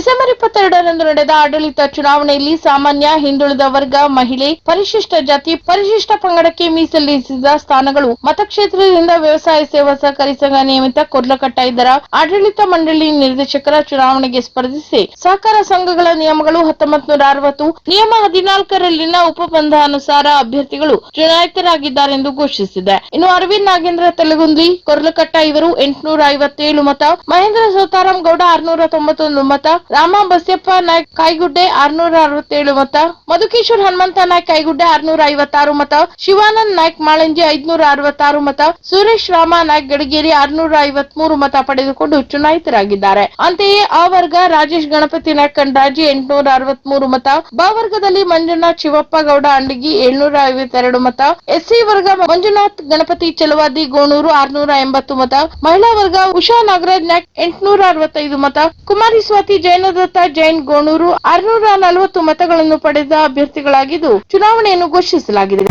December ಇಪ್ಪತ್ತೆರಡರಂದು ನಡೆದ ಆಡಳಿತ ಚುನಾವಣೆಯಲ್ಲಿ ಸಾಮಾನ್ಯ ಹಿಂದುಳಿದ ವರ್ಗ, ಮಹಿಳೆ, ಪರಿಶಿಷ್ಟ ಜಾತಿ, ಪರಿಶಿಷ್ಟ ಪಂಗಡಕ್ಕೆ ಮೀಸಲಿರಿಸಿದ ಸ್ಥಾನಗಳು, ಮತಕ್ಷೇತ್ರದಿಂದ ವ್ಯವಸಾಯ ಸೇವಾ ಸಹಕಾರಿ ಸಂಘ ನಿಯಮಿತ ಕೊರ್ಲಕಟ್ಟ ಇದರ ಆಡಳಿತ ಮಂಡಳಿ ನಿರ್ದೇಶಕರ ಚುನಾವಣೆಗೆ ಸ್ಪರ್ಧಿಸಿ ಸಹಕಾರ ಸಂಘಗಳ ನಿಯಮಗಳು ಹತ್ತೊಂಬತ್ತು ನೂರ ಅರವತ್ತು, ನಿಯಮ ಹದಿನಾಲ್ಕರಲ್ಲಿನ ಉಪಬಂಧಾನುಸಾರ ಅಭ್ಯರ್ಥಿಗಳು ಚುನಾಯಿತರಾಗಿದ್ದಾರೆಂದು ಘೋಷಿಸಿದೆ. ಇನ್ನು ಅರವಿಂದ್ ನಾಗೇಂದ್ರ ತೆಲಗುಂದ್ಲಿ ಕೊರ್ಲಕಟ್ಟ ಇವರು ಎಂಟುನೂರ ಐವತ್ತೇಳು ಮತ, ಮಹೇಂದ್ರ ಸೋತಾರಾಮ್ ಗೌಡ ಆರ್ನೂರ ತೊಂಬತ್ತೊಂದು ಮತ ರಾಮ ಬಸ್ಯಪ್ಪ ನಾಯ್ಕ ಕೈಗುಡ್ಡೆ ಆರ್ನೂರ ಅರವತ್ತೇಳು ಮತ ಮಧುಕೇಶ್ವರ್ ಹನುಮಂತ ನಾಯ್ಕ ಕೈಗುಡ್ಡೆ ಆರ್ನೂರ ಐವತ್ತಾರು ಮತ, ಶಿವಾನಂದ್ ನಾಯ್ಕ್ ಮಾಳಂಜಿ ಐದ್ನೂರ ಅರವತ್ತಾರು ಮತ, ಸುರೇಶ್ ರಾಮ ನಾಯ್ಕ್ ಗಡಗೇರಿ ಆರ್ನೂರ ಐವತ್ಮೂರು ಮತ ಪಡೆದುಕೊಂಡು ಚುನಾಯಿತರಾಗಿದ್ದಾರೆ. ಅಂತೆಯೇ ಆ ವರ್ಗ ರಾಜೇಶ್ ಗಣಪತಿ ನಾಯ್ಕ್ ಕಂಡ್ರಾಜಿ ಎಂಟುನೂರ ಅರವತ್ಮೂರು ಮತ, ಬ ವರ್ಗದಲ್ಲಿ ಮಂಜುನಾಥ್ ಶಿವಪ್ಪ ಗೌಡ ಅಂಡಗಿ ಏಳ್ನೂರ ಐವತ್ತೆರಡು ಮತ, ಎಸ್ಸಿ ವರ್ಗ ಮಂಜುನಾಥ್ ಗಣಪತಿ ಚಲವಾದಿ ಗೋಣೂರು ಆರ್ನೂರ ಎಂಬತ್ತು ಮತ, ಮಹಿಳಾ ವರ್ಗ ಉಷಾ ನಾಗರಾಜ್ ನಾಯ್ಕ್ ಎಂಟುನೂರ ಅರವತ್ತೈದು ಮತ, ಕುಮಾರಿ ಸ್ವಾತಿ ಜೈನದತ್ತ ಜೈನ್ ಗೋಣೂರು ಆರ್ನೂರ ನಲವತ್ತು ಮತಗಳನ್ನು ಪಡೆದ ಅಭ್ಯರ್ಥಿಗಳಾಗಿದ್ದು ಚುನಾವಣೆಯನ್ನು ಘೋಷಿಸಲಾಗಿದೆ.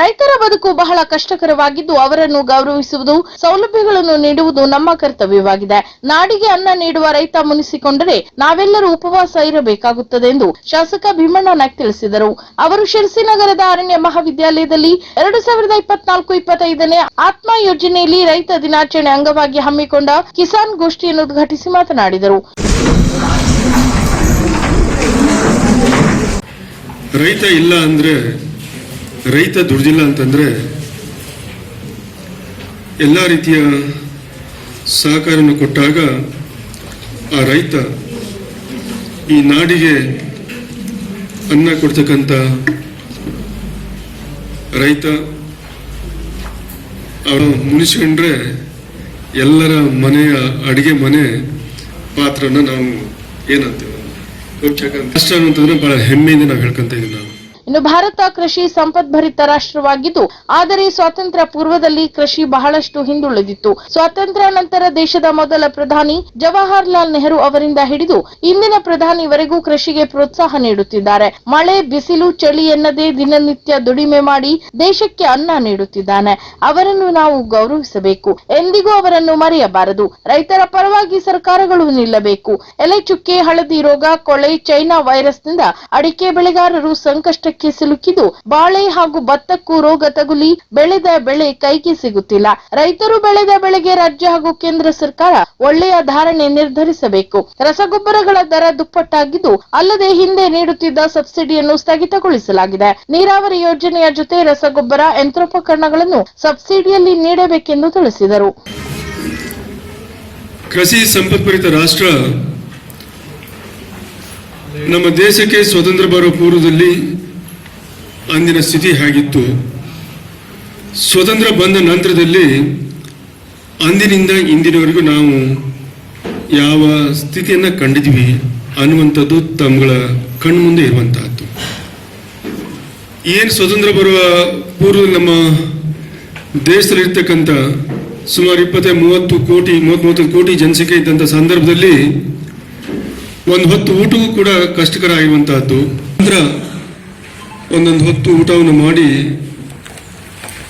ರೈತರ ಬದುಕು ಬಹಳ ಕಷ್ಟಕರವಾಗಿದ್ದು ಅವರನ್ನು ಗೌರವಿಸುವುದು, ಸೌಲಭ್ಯಗಳನ್ನು ನೀಡುವುದು ನಮ್ಮ ಕರ್ತವ್ಯವಾಗಿದೆ. ನಾಡಿಗೆ ಅನ್ನ ನೀಡುವ ರೈತ ಮುನಿಸಿಕೊಂಡರೆ ನಾವೆಲ್ಲರೂ ಉಪವಾಸ ಇರಬೇಕಾಗುತ್ತದೆ ಎಂದು ಶಾಸಕ ಭೀಮಣ್ಣ ನಾಯ್ಕ ತಿಳಿಸಿದರು. ಅವರು ಶಿರಸಿ ನಗರದ ಅರಣ್ಯ ಮಹಾವಿದ್ಯಾಲಯದಲ್ಲಿ ಎರಡು ಸಾವಿರದ ಇಪ್ಪತ್ನಾಲ್ಕು, ಇಪ್ಪತ್ತೈದನೇ ಆತ್ಮ ಯೋಜನೆಯಲ್ಲಿ ರೈತ ದಿನಾಚರಣೆ ಅಂಗವಾಗಿ ಹಮ್ಮಿಕೊಂಡ ಕಿಸಾನ್ ಗೋಷ್ಠಿಯನ್ನು ಉದ್ಘಾಟಿಸಿ ಮಾತನಾಡಿದರು. ರೈತ ಇಲ್ಲ ಅಂದ್ರೆ ರೈತ ದುಡ್ದಿಲ್ಲ ಅಂತಂದರೆ ಎಲ್ಲ ರೀತಿಯ ಸಹಕಾರವನ್ನು ಕೊಟ್ಟಾಗ ಆ ರೈತ ಈ ನಾಡಿಗೆ ಅನ್ನ ಕೊಡ್ತಕ್ಕಂಥ ರೈತ, ಅವನು ಮುನಿಸ್ಕೊಂಡ್ರೆ ಎಲ್ಲರ ಮನೆಯ ಅಡುಗೆ ಮನೆ ಪಾತ್ರನ ನಾವು ಏನಂತೇವೆ? ರಾಷ್ಟ್ರ ಅಂತಂದ್ರೆ ಬಹಳ ಹೆಮ್ಮೆಯಿಂದ ನಾವು ಹೇಳ್ಕೊಂತ ಇದೀವಿ ನಾವು. ಇನ್ನು ಭಾರತ ಕೃಷಿ ಸಂಪದ್ಭರಿತ ರಾಷ್ಟ್ರವಾಗಿದ್ದು, ಆದರೆ ಸ್ವಾತಂತ್ರ್ಯ ಪೂರ್ವದಲ್ಲಿ ಕೃಷಿ ಬಹಳಷ್ಟು ಹಿಂದುಳಿದಿತ್ತು. ಸ್ವಾತಂತ್ರ್ಯ ನಂತರ ದೇಶದ ಮೊದಲ ಪ್ರಧಾನಿ ಜವಾಹರ್ಲಾಲ್ ನೆಹರು ಅವರಿಂದ ಹಿಡಿದು ಇಂದಿನ ಪ್ರಧಾನಿವರೆಗೂ ಕೃಷಿಗೆ ಪ್ರೋತ್ಸಾಹ ನೀಡುತ್ತಿದ್ದಾರೆ. ಮಳೆ, ಬಿಸಿಲು, ಚಳಿ ಎನ್ನದೇ ದಿನನಿತ್ಯ ದುಡಿಮೆ ಮಾಡಿ ದೇಶಕ್ಕೆ ಅನ್ನ ನೀಡುತ್ತಿದ್ದಾನೆ. ಅವರನ್ನು ನಾವು ಗೌರವಿಸಬೇಕು. ಎಂದಿಗೂ ಅವರನ್ನು ಮರೆಯಬಾರದು. ರೈತರ ಪರವಾಗಿ ಸರ್ಕಾರಗಳು ನಿಲ್ಲಬೇಕು. ಎಲೆ ಚುಕ್ಕೆ ಹಳದಿ ರೋಗ, ಕೊಳೆ, ಚೈನಾ ವೈರಸ್ನಿಂದ ಅಡಿಕೆ ಬೆಳೆಗಾರರು ಸಂಕಷ್ಟಕ್ಕೆ ಸಿಲುಕಿದ್ದು ಬಾಳೆ ಹಾಗೂ ಭತ್ತಕ್ಕೂ ರೋಗ ತಗುಲಿ, ಬೆಳೆದ ಬೆಳೆ ಕೈಗೆ ಸಿಗುತ್ತಿಲ್ಲ. ರೈತರು ಬೆಳೆದ ಬೆಳೆಗೆ ರಾಜ್ಯ ಹಾಗೂ ಕೇಂದ್ರ ಸರ್ಕಾರ ಒಳ್ಳೆಯ ಧಾರಣೆ ನಿರ್ಧರಿಸಬೇಕು. ರಸಗೊಬ್ಬರಗಳ ದರ ದುಪ್ಪಟ್ಟಾಗಿದ್ದು, ಅಲ್ಲದೆ ಹಿಂದೆ ನೀಡುತ್ತಿದ್ದ ಸಬ್ಸಿಡಿಯನ್ನು ಸ್ಥಗಿತಗೊಳಿಸಲಾಗಿದೆ. ನೀರಾವರಿ ಯೋಜನೆಯ ಜೊತೆ ರಸಗೊಬ್ಬರ ಯಂತ್ರೋಪಕರಣಗಳನ್ನು ಸಬ್ಸಿಡಿಯಲ್ಲಿ ನೀಡಬೇಕೆಂದು ತಿಳಿಸಿದರು. ಕೃಷಿ ಸಂಪತ್ಭರಿತ ರಾಷ್ಟ್ರ ನಮ್ಮ ದೇಶಕ್ಕೆ ಸ್ವತಂತ್ರ ಬರುವ ಪೂರ್ವದಲ್ಲಿ ಅಂದಿನ ಸ್ಥಿತಿ ಹೇಗಿತ್ತು? ಸ್ವತಂತ್ರ ಬಂದ ನಂತರದಲ್ಲಿ ಅಂದಿನಿಂದ ಇಂದಿನವರೆಗೂ ನಾವು ಯಾವ ಸ್ಥಿತಿಯನ್ನು ಕಂಡಿದ್ವಿ ಅನ್ನುವಂಥದ್ದು ತಮ್ಮಗಳ ಕಣ್ಮುಂದೆ ಇರುವಂತಹದ್ದು. ಏನು ಸ್ವತಂತ್ರ ಬರುವ ಪೂರ್ವ ನಮ್ಮ ದೇಶದಲ್ಲಿರ್ತಕ್ಕಂಥ ಸುಮಾರು ಇಪ್ಪತ್ತ ಮೂವತ್ತು ಕೋಟಿ ಮೂವತ್ತು ಮೂವತ್ತು ಕೋಟಿ ಜನಸಂಖ್ಯೆ ಇದ್ದಂಥ ಸಂದರ್ಭದಲ್ಲಿ ಒಂದು ಹೊತ್ತು ಊಟವೂ ಕೂಡ ಕಷ್ಟಕರ ಆಗಿರುವಂತಹದ್ದು. ನಂತರ ಒಂದೊಂದು ಹೊತ್ತು ಊಟವನ್ನು ಮಾಡಿ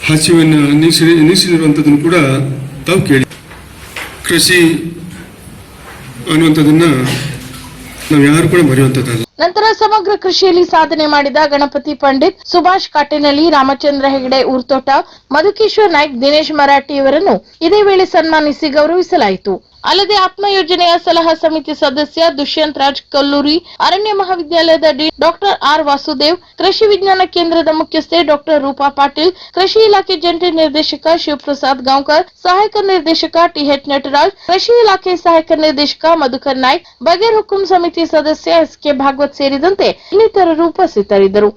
ಹಸಿವನ್ನು ನೀಸಿ ನೀಸಿರುವಂಥದ್ದನ್ನು ಕೂಡ ತಾವು ಕೇಳಿ. ಕೃಷಿ ಅನ್ನುವಂಥದ್ದನ್ನು ನಾವು ಯಾರು ಕೂಡ ಮರೆಯುವಂಥದ್ದಲ್ಲ. ನಂತರ ಸಮಗ್ರ ಕೃಷಿಯಲ್ಲಿ ಸಾಧನೆ ಮಾಡಿದ ಗಣಪತಿ ಪಂಡಿತ್ ಸುಭಾಷ್ ಕಾಟೇನಹಳ್ಳಿ ರಾಮಚಂದ್ರ ಹೆಗಡೆ ಊರ್ತೋಟ, ಮಧುಕೇಶ್ವರ್ ನಾಯ್ಕ್, ದಿನೇಶ್ ಮರಾಠಿ ಅವರನ್ನು ಇದೇ ವೇಳೆ ಸನ್ಮಾನಿಸಿ ಗೌರವಿಸಲಾಯಿತು. ಅಲ್ಲದೆ ಆತ್ಮ ಯೋಜನೆಯ ಸಲಹಾ ಸಮಿತಿ ಸದಸ್ಯ ದುಷ್ಯಂತ್ ರಾಜ್ ಕಲ್ಲೂರಿ, ಅರಣ್ಯ ಮಹಾವಿದ್ಯಾಲಯದ ಡಿ ಡಾಕ್ಟರ್ ಆರ್ ವಾಸುದೇವ್, ಕೃಷಿ ವಿಜ್ಞಾನ ಕೇಂದ್ರದ ಮುಖ್ಯಸ್ಥೆ ಡಾಕ್ಟರ್ ರೂಪಾ ಪಾಟೀಲ್, ಕೃಷಿ ಇಲಾಖೆ ಜಂಟಿ ನಿರ್ದೇಶಕ ಶಿವಪ್ರಸಾದ್ ಗಾಂವ್ಕರ್, ಸಹಾಯಕ ನಿರ್ದೇಶಕ ಟಿಎಚ್ ನಟರಾಜ್, ಕೃಷಿ ಇಲಾಖೆ ಸಹಾಯಕ ನಿರ್ದೇಶಕ ಮಧುಕರ್ ನಾಯ್ಕ್, ಬಗೇರ್ ಹುಕುಂ ಸಮಿತಿ ಸದಸ್ಯ ಎಸ್ ಕೆ ಭಾಗವತ್ ಸೇರಿದಂತೆ ಇನ್ನಿತರರು ಉಪಸ್ಥಿತರಿದ್ದರು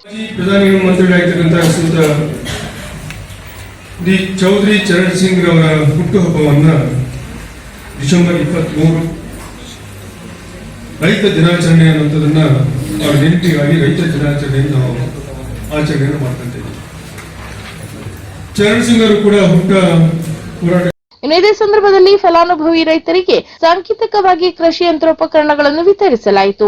ಡಿ. ಚೌಧರಿ ಚರಣ್ ಸಿಂಗ್ ರವರ ಹುಟ್ಟುಹಬ್ಬವನ್ನ ಡಿಸೆಂಬರ್ ಇಪ್ಪತ್ಮೂರು ರೈತ ದಿನಾಚರಣೆ ಅನ್ನುವಂಥದ್ದನ್ನ ಅವರ ನೆನಪಿಗಾಗಿ ರೈತ ದಿನಾಚರಣೆಯನ್ನು ನಾವು ಆಚರಣೆಯನ್ನು ಮಾಡ್ಕೊಂತೇವೆ ಚರಣ್ ಸಿಂಗ್ ಅವರು ಕೂಡ ಹುಟ್ಟ ಹೋರಾಟ ಇನ್ನು ಇದೇ ಸಂದರ್ಭದಲ್ಲಿ ಫಲಾನುಭವಿ ರೈತರಿಗೆ ಸಾಂಕೇತಿಕವಾಗಿ ಕೃಷಿ ಯಂತ್ರೋಪಕರಣಗಳನ್ನು ವಿತರಿಸಲಾಯಿತು.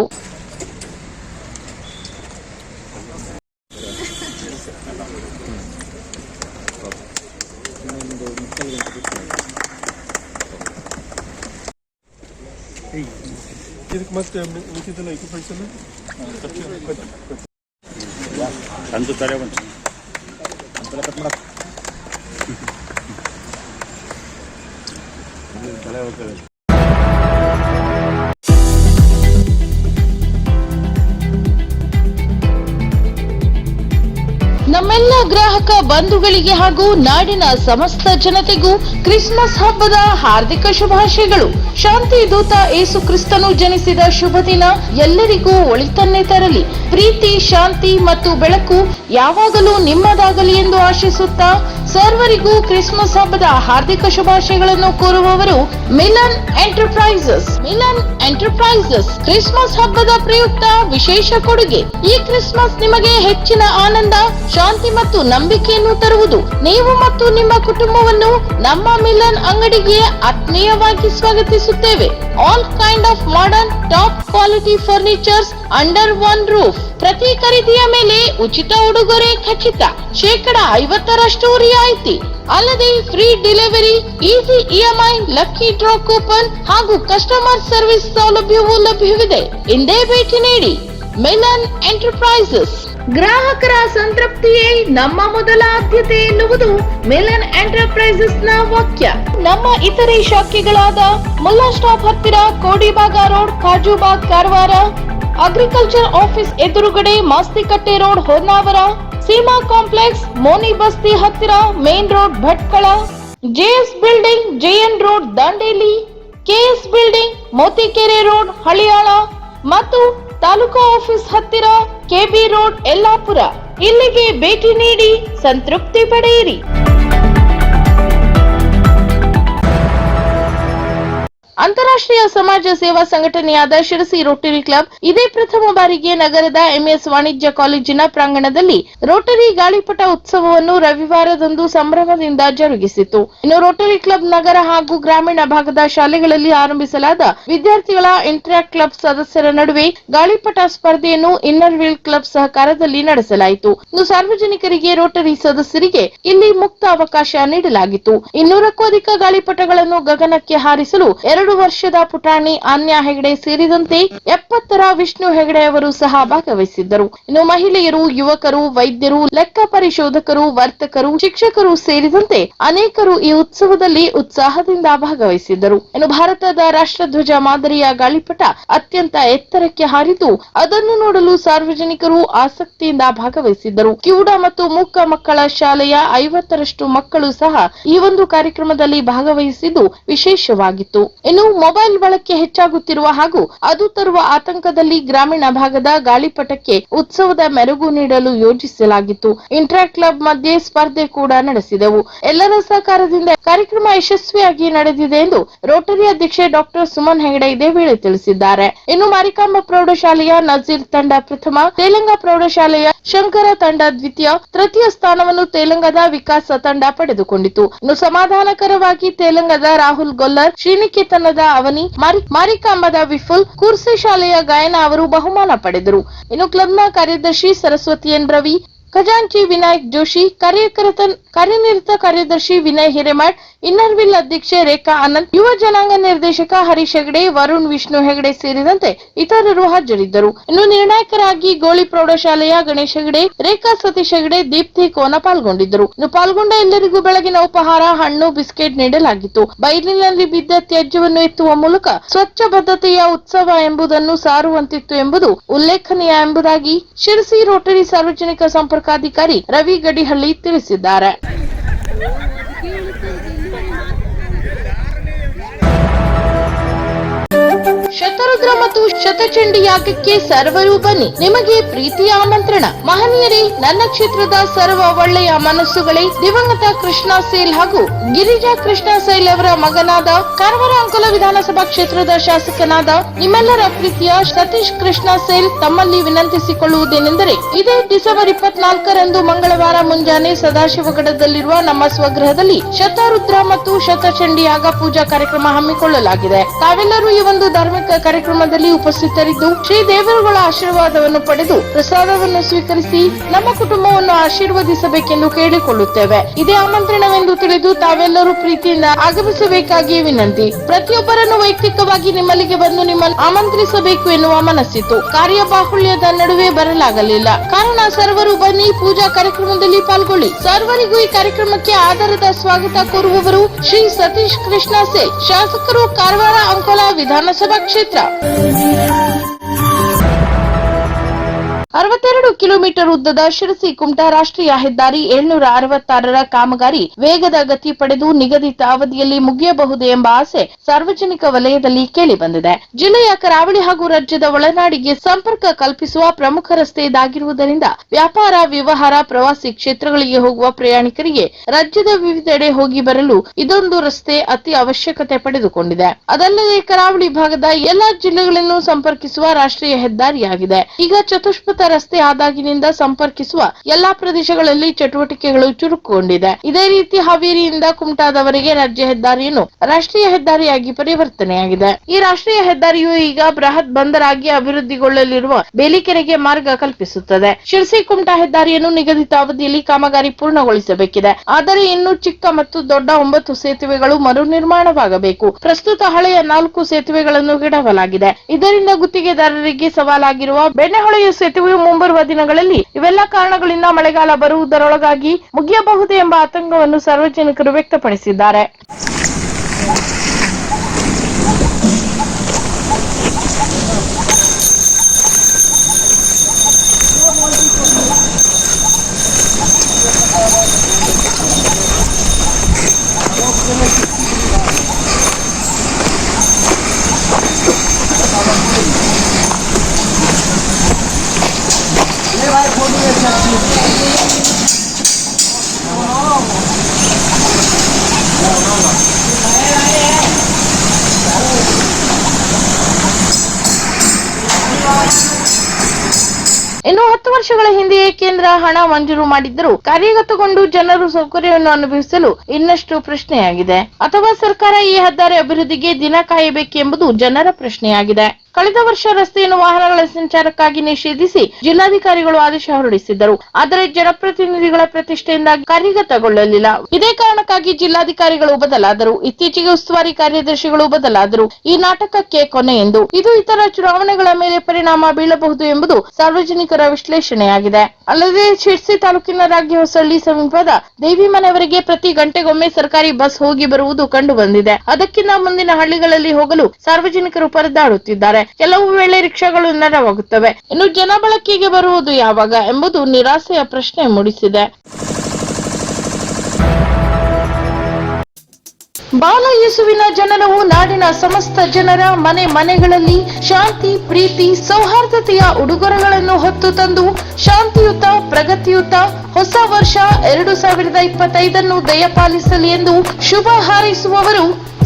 ಇದಕ್ಕೆ ಮತ್ತೆ equipments ಎಲ್ಲ? ಸಣ್ಣ ತಾರೆ ಬಂತು. ನಮ್ಮೆಲ್ಲ ಗ್ರಾಹಕ ಬಂಧುಗಳಿಗೆ ಹಾಗೂ ನಾಡಿನ ಸಮಸ್ತ ಜನತೆಗೂ ಕ್ರಿಸ್ಮಸ್ ಹಬ್ಬದ ಹಾರ್ದಿಕ ಶುಭಾಶಯಗಳು. ಶಾಂತಿ ದೂತ ಏಸು ಕ್ರಿಸ್ತನು ಜನಿಸಿದ ಶುಭ ದಿನ ಎಲ್ಲರಿಗೂ ಒಳಿತನ್ನೇ ತರಲಿ. ಪ್ರೀತಿ, ಶಾಂತಿ ಮತ್ತು ಬೆಳಕು ಯಾವಾಗಲೂ ನಿಮ್ಮದಾಗಲಿ ಎಂದು ಆಶಿಸುತ್ತಾ ಸರ್ವರಿಗೂ ಕ್ರಿಸ್ಮಸ್ ಹಬ್ಬದ ಹಾರ್ದಿಕ ಶುಭಾಶಯಗಳನ್ನು ಕೋರುವವರು Milan enterprises. Milan enterprises Christmas ಹಬ್ಬದ ಪ್ರಯುಕ್ತ ವಿಶೇಷ ಕೊಡುಗೆ. ಈ ಕ್ರಿಸ್ಮಸ್ ನಿಮಗೆ ಹೆಚ್ಚಿನ ಆನಂದ ಶಾಂತಿ ಮತ್ತು ನಂಬಿಕೆಯನ್ನು ತರುವುದು ನೀವು ಮತ್ತು ನಿಮ್ಮ ಕುಟುಂಬವನ್ನು ನಮ್ಮ ಮಿಲನ್ ಅಂಗಡಿಗೆ ಆತ್ಮೀಯವಾಗಿ ಸ್ವಾಗತಿಸುತ್ತೇವೆ. All kind of modern top quality furnitures under one roof ಪ್ರತಿ ಖರೀದಿಯ ಮೇಲೆ ಉಚಿತ ಉಡುಗೊರೆ ಖಚಿತ. ಶೇಕಡ ಐವತ್ತರಷ್ಟು ರಿಯಾಯಿತಿ. ಅಲ್ಲದೆ free delivery easy EMI lucky draw coupon ಹಾಗೂ ಕಸ್ಟಮರ್ ಸರ್ವಿಸ್ ಸೌಲಭ್ಯವೂ ಲಭ್ಯವಿದೆ. ಇಂದೇ ಭೇಟಿ ನೀಡಿ. ಮೆಲನ್ ಎಂಟರ್ಪ್ರೈಸಸ್ ಗ್ರಾಹಕರ ಸಂತೃಪ್ತಿಯೇ ನಮ್ಮ ಮೊದಲ ಆದ್ಯತೆ ಎನ್ನುವುದು ಮಿಲನ್ ಎಂಟರ್ಪ್ರೈಸಸ್ನ ವಾಕ್ಯ. ನಮ್ಮ ಇತರೆ ಶಾಖೆಗಳಾದ ಮುಲ್ಲಾ ಸ್ಟಾಪ್ ಹತ್ತಿರ Kodibag road Kajubag Karwar agriculture office ಎದುರುಗಡೆ ಮಾಸ್ತಿಕಟ್ಟೆ ರೋಡ್ ಹೊನ್ನಾವರ ಸೀಮಾ ಕಾಂಪ್ಲೆಕ್ಸ್ ಮೋನಿ ಬಸ್ತಿ ಹತ್ತಿರ main road Bhatkal JS building JN road Dandeli KS building Motikere road Haliyal ಮತ್ತು ತಾಲೂಕಾ ಆಫೀಸ್ ಹತ್ತಿರ ಕೆಬಿ ರೋಡ್ ಯಲ್ಲಾಪುರ. ಇಲ್ಲಿಗೆ ಭೇಟಿ ನೀಡಿ ಸಂತೃಪ್ತಿ ಪಡೆಯಿರಿ. ಅಂತಾರಾಷ್ಟ್ರೀಯ ಸಮಾಜ ಸೇವಾ ಸಂಘಟನೆಯಾದ ಶಿರಸಿ ರೋಟರಿ ಕ್ಲಬ್ ಇದೇ ಪ್ರಥಮ ಬಾರಿಗೆ ನಗರದ ಎಂಎಸ್ ವಾಣಿಜ್ಯ ಕಾಲೇಜಿನ ಪ್ರಾಂಗಣದಲ್ಲಿ ರೋಟರಿ ಗಾಳಿಪಟ ಉತ್ಸವವನ್ನು ರವಿವಾರದಂದು ಸಂಭ್ರಮದಿಂದ ಜರುಗಿಸಿತು. ಇನ್ನು ರೋಟರಿ ಕ್ಲಬ್ ನಗರ ಹಾಗೂ ಗ್ರಾಮೀಣ ಭಾಗದ ಶಾಲೆಗಳಲ್ಲಿ ಆರಂಭಿಸಲಾದ ವಿದ್ಯಾರ್ಥಿಗಳ ಇಂಟ್ರಾಕ್ಟ್ ಕ್ಲಬ್ ಸದಸ್ಯರ ನಡುವೆ ಗಾಳಿಪಟ ಸ್ಪರ್ಧೆಯನ್ನು ಇನ್ನರ್ ವೀಲ್ ಕ್ಲಬ್ ಸಹಕಾರದಲ್ಲಿ ನಡೆಸಲಾಯಿತು. ಇನ್ನು ಸಾರ್ವಜನಿಕರಿಗೆ ರೋಟರಿ ಸದಸ್ಯರಿಗೆ ಇಲ್ಲಿ ಮುಕ್ತ ಅವಕಾಶ ನೀಡಲಾಗಿತ್ತು. ಇನ್ನೂರಕ್ಕೂ ಅಧಿಕ ಗಾಳಿಪಟಗಳನ್ನು ಗಗನಕ್ಕೆ ಹಾರಿಸಲು ಎರಡು ವರ್ಷದ ಪುಟಾಣಿ ಅನ್ಯ ಹೆಗಡೆ ಸೇರಿದಂತೆ ಎಪ್ಪತ್ತರ ವಿಷ್ಣು ಹೆಗಡೆ ಅವರು ಸಹ ಭಾಗವಹಿಸಿದ್ದರು. ಇನ್ನು ಮಹಿಳೆಯರು, ಯುವಕರು, ವೈದ್ಯರು, ಲೆಕ್ಕ ಪರಿಶೋಧಕರು, ವರ್ತಕರು, ಶಿಕ್ಷಕರು ಸೇರಿದಂತೆ ಅನೇಕರು ಈ ಉತ್ಸವದಲ್ಲಿ ಉತ್ಸಾಹದಿಂದ ಭಾಗವಹಿಸಿದ್ದರು. ಇನ್ನು ಭಾರತದ ರಾಷ್ಟ್ರಧ್ವಜ ಮಾದರಿಯ ಗಾಳಿಪಟ ಅತ್ಯಂತ ಎತ್ತರಕ್ಕೆ ಹಾರಿದ್ದು, ಅದನ್ನು ನೋಡಲು ಸಾರ್ವಜನಿಕರು ಆಸಕ್ತಿಯಿಂದ ಭಾಗವಹಿಸಿದ್ದರು. ಕಿವುಡ ಮತ್ತು ಮೂಕ ಮಕ್ಕಳ ಶಾಲೆಯ ಐವತ್ತರಷ್ಟು ಮಕ್ಕಳು ಸಹ ಈ ಒಂದು ಕಾರ್ಯಕ್ರಮದಲ್ಲಿ ಭಾಗವಹಿಸಿದ್ದು ವಿಶೇಷವಾಗಿತ್ತು. ಇನ್ನು ಮೊಬೈಲ್ ಬಳಕೆ ಹೆಚ್ಚಾಗುತ್ತಿರುವ ಹಾಗೂ ಅದು ತರುವ ಆತಂಕದಲ್ಲಿ ಗ್ರಾಮೀಣ ಭಾಗದ ಗಾಳಿಪಟಕ್ಕೆ ಉತ್ಸವದ ಮೆರುಗು ನೀಡಲು ಯೋಜಿಸಲಾಗಿತ್ತು. ಇಂಟ್ರಾ ಕ್ಲಬ್ ಮಧ್ಯೆ ಸ್ಪರ್ಧೆ ಕೂಡ ನಡೆಸಿದೆವು. ಎಲ್ಲರ ಸಹಕಾರದಿಂದ ಕಾರ್ಯಕ್ರಮ ಯಶಸ್ವಿಯಾಗಿ ನಡೆದಿದೆ ಎಂದು ರೋಟರಿ ಅಧ್ಯಕ್ಷೆ ಡಾಕ್ಟರ್ ಸುಮನ್ ಹೆಗಡೆ ಇದೇ ವೇಳೆ ತಿಳಿಸಿದ್ದಾರೆ. ಇನ್ನು ಮಾರಿಕಾಂಬ ಪ್ರೌಢಶಾಲೆಯ ನಜೀರ್ ತಂಡ ಪ್ರಥಮ, ತೇಲಂಗ ಪ್ರೌಢಶಾಲೆಯ ಶಂಕರ ತಂಡ ದ್ವಿತೀಯ, ತೃತೀಯ ಸ್ಥಾನವನ್ನು ತೆಲಂಗದ ವಿಕಾಸ ತಂಡ ಪಡೆದುಕೊಂಡಿತು. ಇನ್ನು ಸಮಾಧಾನಕರವಾಗಿ ತೆಲಂಗದ ರಾಹುಲ್ ಗೊಲ್ಲರ್, ಶ್ರೀನಿಕೇತನದ ಅವನಿ, ಮಾರಿ- ಮಾರಿಕಾಂಬದ ವಿಫುಲ್, ಕುರ್ಸಿ ಶಾಲೆಯ ಗಾಯನ ಅವರು ಬಹುಮಾನ ಪಡೆದರು. ಇನ್ನು ಕ್ಲಬ್ನ ಕಾರ್ಯದರ್ಶಿ ಸರಸ್ವತಿ ಎನ್ ರವಿ ಖಜಾಂಚಿ ವಿನಾಯಕ್ ಜೋಶಿ ಕಾರ್ಯಕರ್ತ ಕಾರ್ಯನಿರತ ಕಾರ್ಯದರ್ಶಿ ವಿನಯ್ ಹಿರೇಮಠ್, ಇನ್ನರ್ವಿಲ್ ಅಧ್ಯಕ್ಷೆ ರೇಖಾ ಆನಂದ್ ಯುವ ಜನಾಂಗ ನಿರ್ದೇಶಕ ಹರೀಶ್ ಹೆಗಡೆ, ವರುಣ್ ವಿಷ್ಣು ಹೆಗಡೆ ಸೇರಿದಂತೆ ಇತರರು ಹಾಜರಿದ್ದರು. ಇನ್ನು ನಿರ್ಣಾಯಕರಾಗಿ ಗೋಳಿ ಪ್ರೌಢಶಾಲೆಯ ಗಣೇಶ್ ಹೆಗಡೆ, ರೇಖಾ ಸತೀಶ್ ಹೆಗಡೆ, ದೀಪ್ತಿ ಕೋನ ಪಾಲ್ಗೊಂಡಿದ್ದರು. ಇನ್ನು ಪಾಲ್ಗೊಂಡ ಎಲ್ಲರಿಗೂ ಬೆಳಗಿನ ಉಪಹಾರ, ಹಣ್ಣು, ಬಿಸ್ಕೆಟ್ ನೀಡಲಾಗಿತ್ತು. ಬೈಲಿನಲ್ಲಿ ಬಿದ್ದ ತ್ಯಾಜ್ಯವನ್ನು ಎತ್ತುವ ಮೂಲಕ ಸ್ವಚ್ಛ ಬದ್ಧತೆಯ ಉತ್ಸವ ಎಂಬುದನ್ನು ಸಾರುವಂತಿತ್ತು ಎಂಬುದು ಉಲ್ಲೇಖನೀಯ ಎಂಬುದಾಗಿ ಶಿರಸಿ ರೋಟರಿ ಸಾರ್ವಜನಿಕ ಸಂಪರ್ಕಾಧಿಕಾರಿ ರವಿ ಗಡಿಹಳ್ಳಿ ತಿಳಿಸಿದ್ದಾರೆ. ಶತರುದ್ರ ಮತ್ತು ಶತಚಂಡಿ ಯಾಗಕ್ಕೆ ಸರ್ವರು ಬನ್ನಿ. ನಿಮಗೆ ಪ್ರೀತಿಯ ಆಮಂತ್ರಣ. ಮಹನೀಯರೇ, ನನ್ನ ಕ್ಷೇತ್ರದ ಸರ್ವ ಒಳ್ಳೆಯ ಮನಸ್ಸುಗಳೇ, ದಿವಂಗತ ಕೃಷ್ಣ ಸೇಲ್ ಹಾಗೂ ಗಿರಿಜಾ ಕೃಷ್ಣ ಸೇಲ್ ಅವರ ಮಗನಾದ ಕಾರವಾರ ಅಂಕೋಲ ವಿಧಾನಸಭಾ ಕ್ಷೇತ್ರದ ಶಾಸಕನಾದ ನಿಮ್ಮೆಲ್ಲರ ಪ್ರೀತಿಯ ಸತೀಶ್ ಕೃಷ್ಣ ಸೇಲ್ ತಮ್ಮಲ್ಲಿ ವಿನಂತಿಸಿಕೊಳ್ಳುವುದೇನೆಂದರೆ, ಇದೇ ಡಿಸೆಂಬರ್ ಇಪ್ಪತ್ನಾಲ್ಕರಂದು ಮಂಗಳವಾರ ಮುಂಜಾನೆ ಸದಾಶಿವಗಡದಲ್ಲಿರುವ ನಮ್ಮ ಸ್ವಗೃಹದಲ್ಲಿ ಶತರುದ್ರ ಮತ್ತು ಶತಚಂಡಿ ಯಾಗ ಪೂಜಾ ಕಾರ್ಯಕ್ರಮ ಹಮ್ಮಿಕೊಳ್ಳಲಾಗಿದೆ. ತಾವೆಲ್ಲರೂ ಈ ಒಂದು ಧಾರ್ಮಿಕ ಕಾರ್ಯಕ್ರಮದಲ್ಲಿ ಉಪಸ್ಥಿತರಿದ್ದು, ಶ್ರೀ ದೇವರುಗಳ ಆಶೀರ್ವಾದವನ್ನು ಪಡೆದು ಪ್ರಸಾದವನ್ನು ಸ್ವೀಕರಿಸಿ ನಮ್ಮ ಕುಟುಂಬವನ್ನು ಆಶೀರ್ವದಿಸಬೇಕೆಂದು ಕೇಳಿಕೊಳ್ಳುತ್ತೇವೆ. ಇದೇ ಆಮಂತ್ರಣವೆಂದು ತಿಳಿದು ತಾವೆಲ್ಲರೂ ಪ್ರೀತಿಯಿಂದ ಆಗಮಿಸಬೇಕಾಗಿ ವಿನಂತಿ. ಪ್ರತಿಯೊಬ್ಬರನ್ನು ವೈಯಕ್ತಿಕವಾಗಿ ನಿಮ್ಮಲ್ಲಿಗೆ ಬಂದು ನಿಮ್ಮನ್ನು ಆಮಂತ್ರಿಸಬೇಕು ಎನ್ನುವ ಮನಸ್ಸಿತ್ತು. ಕಾರ್ಯಬಾಹುಳ್ಯದ ನಡುವೆ ಬರಲಾಗಲಿಲ್ಲ. ಕಾರಣ ಸರ್ವರು ಬನ್ನಿ, ಪೂಜಾ ಕಾರ್ಯಕ್ರಮದಲ್ಲಿ ಪಾಲ್ಗೊಳ್ಳಿ. ಸರ್ವರಿಗೂ ಈ ಕಾರ್ಯಕ್ರಮಕ್ಕೆ ಆಧಾರದ ಸ್ವಾಗತ ಕೋರುವವರು ಶ್ರೀ ಸತೀಶ್ ಕೃಷ್ಣ ಸೇ ಶಾಸಕರು ಕಾರವಾರ ಅಂಕೋಲಾ ವಿಧಾನಸಭಾ ಕ್ಷೇತ್ರ ಅರವತ್ತೆರಡು ಕಿಲೋಮೀಟರ್ ಉದ್ದದ ಶಿರಸಿ ಕುಮಟಾ ರಾಷ್ಟ್ರೀಯ ಹೆದ್ದಾರಿ ಏಳ್ನೂರ ಅರವತ್ತಾರರ ಕಾಮಗಾರಿ ವೇಗದ ಗತಿ ಪಡೆದು ನಿಗದಿತ ಅವಧಿಯಲ್ಲಿ ಮುಗಿಯಬಹುದು ಎಂಬ ಆಸೆ ಸಾರ್ವಜನಿಕ ವಲಯದಲ್ಲಿ ಕೇಳಿಬಂದಿದೆ ಜಿಲ್ಲೆಯ ಕರಾವಳಿ ಹಾಗೂ ರಾಜ್ಯದ ಒಳನಾಡಿಗೆ ಸಂಪರ್ಕ ಕಲ್ಪಿಸುವ ಪ್ರಮುಖ ರಸ್ತೆ ಇದಾಗಿರುವುದರಿಂದ ವ್ಯಾಪಾರ, ವ್ಯವಹಾರ, ಪ್ರವಾಸಿ ಕ್ಷೇತ್ರಗಳಿಗೆ ಹೋಗುವ ಪ್ರಯಾಣಿಕರಿಗೆ ರಾಜ್ಯದ ವಿವಿಧೆಡೆ ಹೋಗಿ ಬರಲು ಇದೊಂದು ರಸ್ತೆ ಅತಿ ಅವಶ್ಯಕತೆ ಪಡೆದುಕೊಂಡಿದೆ. ಅದಲ್ಲದೆ ಕರಾವಳಿ ಭಾಗದ ಎಲ್ಲಾ ಜಿಲ್ಲೆಗಳನ್ನು ಸಂಪರ್ಕಿಸುವ ರಾಷ್ಟ್ರೀಯ ಹೆದ್ದಾರಿಯಾಗಿದೆ. ಈಗ ಚತುಷ್ಪಥ ರಸ್ತೆ ಆದಾಗಿನಿಂದ ಸಂಪರ್ಕಿಸುವ ಎಲ್ಲಾ ಪ್ರದೇಶಗಳಲ್ಲಿ ಚಟುವಟಿಕೆಗಳು ಚುರುಕುಗೊಂಡಿದೆ. ಇದೇ ರೀತಿ ಹಾವೇರಿಯಿಂದ ಕುಮಟಾದವರೆಗೆ ರಾಜ್ಯ ಹೆದ್ದಾರಿಯನ್ನು ರಾಷ್ಟ್ರೀಯ ಹೆದ್ದಾರಿಯಾಗಿ ಪರಿವರ್ತನೆಯಾಗಿದೆ. ಈ ರಾಷ್ಟ್ರೀಯ ಹೆದ್ದಾರಿಯು ಈಗ ಬೃಹತ್ ಬಂದರಾಗಿ ಅಭಿವೃದ್ಧಿಗೊಳ್ಳಲಿರುವ ಬೇಲಿಕೆರೆಗೆ ಮಾರ್ಗ ಕಲ್ಪಿಸುತ್ತದೆ. ಶಿರ್ಸಿ ಕುಮಟಾ ಹೆದ್ದಾರಿಯನ್ನು ನಿಗದಿತ ಅವಧಿಯಲ್ಲಿ ಕಾಮಗಾರಿ ಪೂರ್ಣಗೊಳಿಸಬೇಕಿದೆ. ಆದರೆ ಇನ್ನು ಚಿಕ್ಕ ಮತ್ತು ದೊಡ್ಡ ಒಂಬತ್ತು ಸೇತುವೆಗಳು ಮರು ನಿರ್ಮಾಣವಾಗಬೇಕು ಪ್ರಸ್ತುತ ಹಳೆಯ ನಾಲ್ಕು ಸೇತುವೆಗಳನ್ನು ಕೆಡವಲಾಗಿದೆ ಇದರಿಂದ ಗುತ್ತಿಗೆದಾರರಿಗೆ ಸವಾಲಾಗಿರುವ ಬೆಣ್ಣೆಹೊಳೆಯ ಸೇತುವೆಯು ಮುಂಬರುವ ದಿನಗಳಲ್ಲಿ ಇವೆಲ್ಲ ಕಾರಣಗಳಿಂದ ಮಳೆಗಾಲ ಬರುವುದರೊಳಗಾಗಿ ಮುಗಿಯಬಹುದು ಎಂಬ ಆತಂಕವನ್ನು ಸಾರ್ವಜನಿಕರು ವ್ಯಕ್ತಪಡಿಸಿದ್ದಾರೆ. ವರ್ಷಗಳ ಹಿಂದೆಯೇ ಕೇಂದ್ರ ಹಣ ಮಂಜೂರು ಮಾಡಿದ್ದರೂ ಕಾರ್ಯಗತಗೊಂಡು ಜನರು ಸೌಕರ್ಯವನ್ನು ಅನುಭವಿಸಲು ಇನ್ನಷ್ಟು ಪ್ರಶ್ನೆಯಾಗಿದೆ. ಅಥವಾ ಸರ್ಕಾರ ಈ ಹೆದ್ದಾರಿ ಅಭಿವೃದ್ಧಿಗೆ ದಿನ ಕಾಯಬೇಕೆಂಬುದು ಜನರ ಪ್ರಶ್ನೆಯಾಗಿದೆ. ಕಳೆದ ವರ್ಷ ರಸ್ತೆಯನ್ನು ವಾಹನಗಳ ಸಂಚಾರಕ್ಕಾಗಿ ನಿಷೇಧಿಸಿ ಜಿಲ್ಲಾಧಿಕಾರಿಗಳು ಆದೇಶ ಹೊರಡಿಸಿದ್ದರು. ಆದರೆ ಜನಪ್ರತಿನಿಧಿಗಳ ಪ್ರತಿಷ್ಠೆಯಿಂದ ಕಾರ್ಯಗತಗೊಳ್ಳಲಿಲ್ಲ. ಇದೇ ಕಾರಣಕ್ಕಾಗಿ ಜಿಲ್ಲಾಧಿಕಾರಿಗಳು ಬದಲಾದರು. ಇತ್ತೀಚೆಗೆ ಉಸ್ತುವಾರಿ ಕಾರ್ಯದರ್ಶಿಗಳು ಬದಲಾದರು. ಈ ನಾಟಕಕ್ಕೆ ಕೊನೆ ಎಂದು. ಇದು ಇತರ ಚುನಾವಣೆಗಳ ಮೇಲೆ ಪರಿಣಾಮ ಬೀಳಬಹುದು ಎಂಬುದು ಸಾರ್ವಜನಿಕರ ವಿಶ್ಲೇಷಣೆಯಾಗಿದೆ. ಅಲ್ಲದೆ ಶಿರ್ಸಿ ತಾಲೂಕಿನ ರಾಗ್ಯಹೊಸಳ್ಳಿ ಸಮೀಪದ ದೇವಿ ಮನೆವರಿಗೆ ಪ್ರತಿ ಗಂಟೆಗೊಮ್ಮೆ ಸರ್ಕಾರಿ ಬಸ್ ಹೋಗಿ ಬರುವುದು ಕಂಡು ಬಂದಿದೆ ಅದಕ್ಕಿಂತ ಮುಂದಿನ ಹಳ್ಳಿಗಳಲ್ಲಿ ಹೋಗಲು ಸಾರ್ವಜನಿಕರು ಪರದಾಡುತ್ತಿದ್ದಾರೆ. ಕೆಲವು ವೇಳೆ ರಿಕ್ಷಾಗಳು ನೆರವಾಗುತ್ತವೆ. ಇನ್ನು ಜನ ಬಳಕೆಗೆ ಬರುವುದು ಯಾವಾಗ ಎಂಬುದು ನಿರಾಸೆಯ ಪ್ರಶ್ನೆ ಮೂಡಿಸಿದೆ. ಬಾಲ ಯೇಸುವಿನ ಜನನವು ನಾಡಿನ ಸಮಸ್ತ ಜನರ ಮನೆ ಮನೆಗಳಲ್ಲಿ ಶಾಂತಿ, ಪ್ರೀತಿ, ಸೌಹಾರ್ದತೆಯ ಉಡುಗೊರೆಗಳನ್ನು ಹೊತ್ತು ತಂದು ಶಾಂತಿಯುತ, ಪ್ರಗತಿಯುತ ಹೊಸ ವರ್ಷ ಎರಡು ಸಾವಿರದ ಇಪ್ಪತ್ತೈದನ್ನು ದಯಪಾಲಿಸಲಿ ಎಂದು ಶುಭ ಹಾರೈಸುವವರು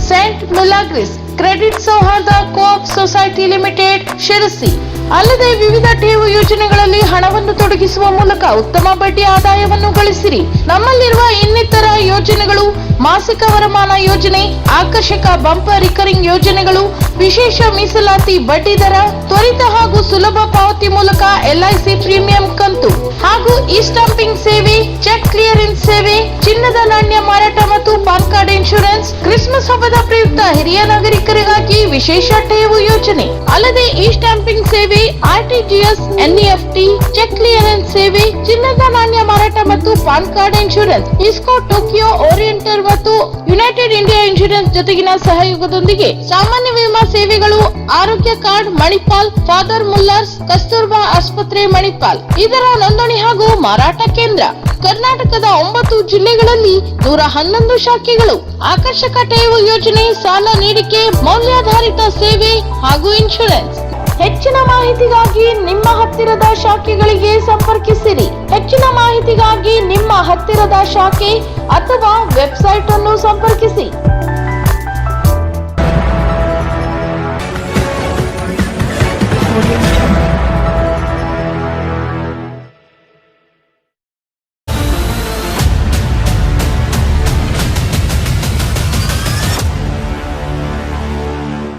ಸೆಂಟ್ ಮಿಲಾಗ್ರಿಸ್. ಕ್ರೆಡಿಟ್ ಸೌಹಾರ್ದ ಕೋಆಪ್ ಸೊಸೈಟಿ ಲಿಮಿಟೆಡ್ ಶಿರಸಿ. ಅಲ್ಲದೆ ವಿವಿಧ ಠೇವು ಯೋಜನೆಗಳಲ್ಲಿ ಹಣವನ್ನು ತೊಡಗಿಸುವ ಮೂಲಕ ಉತ್ತಮ ಬಡ್ಡಿ ಆದಾಯವನ್ನು ಗಳಿಸಿರಿ. ನಮ್ಮಲ್ಲಿರುವ ಇನ್ನಿತರ ಯೋಜನೆಗಳು, ಮಾಸಿಕ ವರಮಾನ ಯೋಜನೆ, ಆಕರ್ಷಕ ಬಂಪರ್ ರಿಕರಿಂಗ್ ಯೋಜನೆಗಳು, ವಿಶೇಷ ಮೀಸಲಾತಿ ಬಡ್ಡಿ ದರ, ತ್ವರಿತ ಹಾಗೂ ಸುಲಭ ಪಾವತಿ ಮೂಲಕ ಎಲ್ಐಸಿ ಪ್ರೀಮಿಯಂ ಕಂತು. ಹಾಗೂ ಇ ಸ್ಟಾಂಪಿಂಗ್ ಸೇವೆ, ಚೆಕ್ ಕ್ಲಿಯರೆನ್ಸ್ ಸೇವೆ, ಚಿನ್ನದ ನಾಣ್ಯ ಮಾರಾಟ ಮತ್ತು ಪಾನ್ ಕಾರ್ಡ್ ಇನ್ಶೂರೆನ್ಸ್, ಕ್ರಿಸ್ಮಸ್ ಹಬ್ಬದ ಪ್ರಯುಕ್ತ ಹಿರಿಯ ನಾಗರಿಕರಿಗಾಗಿ ವಿಶೇಷ ಠೇವು ಯೋಜನೆ. ಅಲ್ಲದೆ ಇ ಸ್ಟಾಂಪಿಂಗ್ ಸೇವೆ ಆರ್ಟಿಜಿಎಸ್ ಎನ್ಇಎಫ್ಟಿ ಚೆಕ್ ಕ್ಲಿಯರೆನ್ಸ್ ಸೇವೆ, ಚಿನ್ನದ ನಾಣ್ಯ ಮಾರಾಟ ಮತ್ತು ಪಾನ್ ಕಾರ್ಡ್ ಇನ್ಶೂರೆನ್ಸ್. ಇಸ್ಕೋ, ಟೋಕಿಯೋ, ಓರಿಯೆಂಟಲ್ ಮತ್ತು ಯುನೈಟೆಡ್ ಇಂಡಿಯಾ ಇನ್ಶೂರೆನ್ಸ್ ಜೊತೆಗಿನ ಸಹಯೋಗದೊಂದಿಗೆ ಸಾಮಾನ್ಯ ವಿಮಾ ಸೇವೆಗಳು ಆರೋಗ್ಯ card, Manipal, Father Muller's, Kasturba ಆಸ್ಪತ್ರೆ, ಮಣಿಪಾಲ್. ಇದರ ನೋಂದಣಿ ಹಾಗೂ ಮಾರಾಟ ಕೇಂದ್ರ. ಕರ್ನಾಟಕದ ಒಂಬತ್ತು ಜಿಲ್ಲೆಗಳಲ್ಲಿ ನೂರ ಹನ್ನೊಂದು ಶಾಖೆಗಳು. ಆಕರ್ಷಕ ಠೇವು ಯೋಜನೆ, ಸಾಲ ನೀಡಿಕೆ, ಮೌಲ್ಯಾಧಾರಿತ ಸೇವೆ ಹಾಗೂ ಇನ್ಶೂರೆನ್ಸ್. ಹೆಚ್ಚಿನ ಮಾಹಿತಿಗಾಗಿ ನಿಮ್ಮ ಹತ್ತಿರದ ಶಾಖೆಗಳಿಗೆ ಸಂಪರ್ಕಿಸಿರಿ. ಹೆಚ್ಚಿನ ಮಾಹಿತಿಗಾಗಿ ನಿಮ್ಮ ಹತ್ತಿರದ ಶಾಖೆ ಅಥವಾ ವೆಬ್ಸೈಟ್ ಅನ್ನು ಸಂಪರ್ಕಿಸಿ.